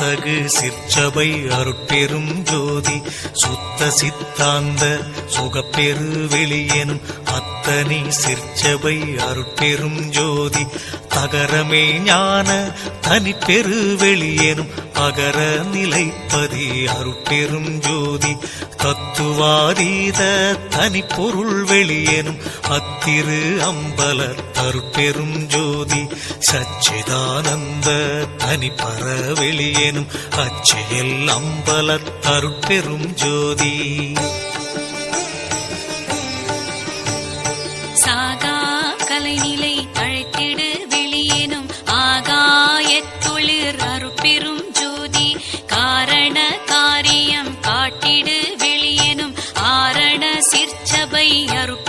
அத்தகு சிற்றபை அருட்பெரும் ஜோதி. சுத்த சித்தாந்த சுகப்பெரு வெளியெனும் அத்தனி சிற்சபை அருட்பெரும் ஜோதி. தகரமே ஞான தனிப்பெரு வெளியெனும் அகர நிலைப்பதி அருட்பெரும் ஜோதி. தத்துவாதீத தனிப்பொருள் வெளியெனும் அத்திரு அம்பல தருப்பெரும் ஜோதி. சச்சிதானந்த தனிப்பற வெளியெனும் அச்செயல் அம்பல தருப்பெரும் ஜோதி. சாகா கலைநிலை அழைத்திடு வெளியேனும் ஆகாயத்தொழிற் அருட்பெரும் ஜோதி. காரண காரியம் காட்டிடு வெளியேனும் ஆரண சிற்சபை அருட்பெரும்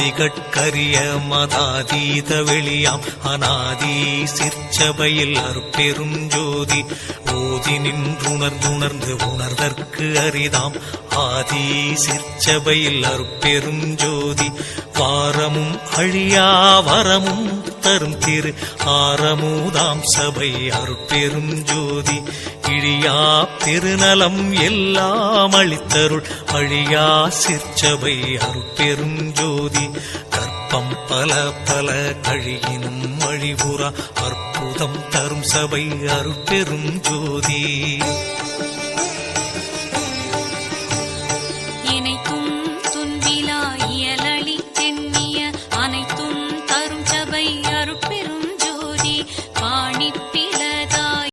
ஆதிகட்கரிய மதாதீத வெளியாம். அநாதி சிற்சபையில் அருப்பெரும் ஜோதி. ஓதி நின்றுணர்ந்துணர்ந்து உணர்தற்கு அரிதாம். ஆதி சிற்சபையில் அருப்பெரும் ஜோதி. பாரமும் அழியா வரமும் தரும் திரு ஆரமூதாம் சபை அருட்பெரும் ஜோதி. இழியா பெருநலம் எல்லாம் அளித்தருள் அழியா சிற்சபை அருட்பெரும் ஜோதி. கற்பம் பல பல கழியினும் அழிவுறா அற்புதம் தரும் சபை அருட்பெரும் ஜோதி.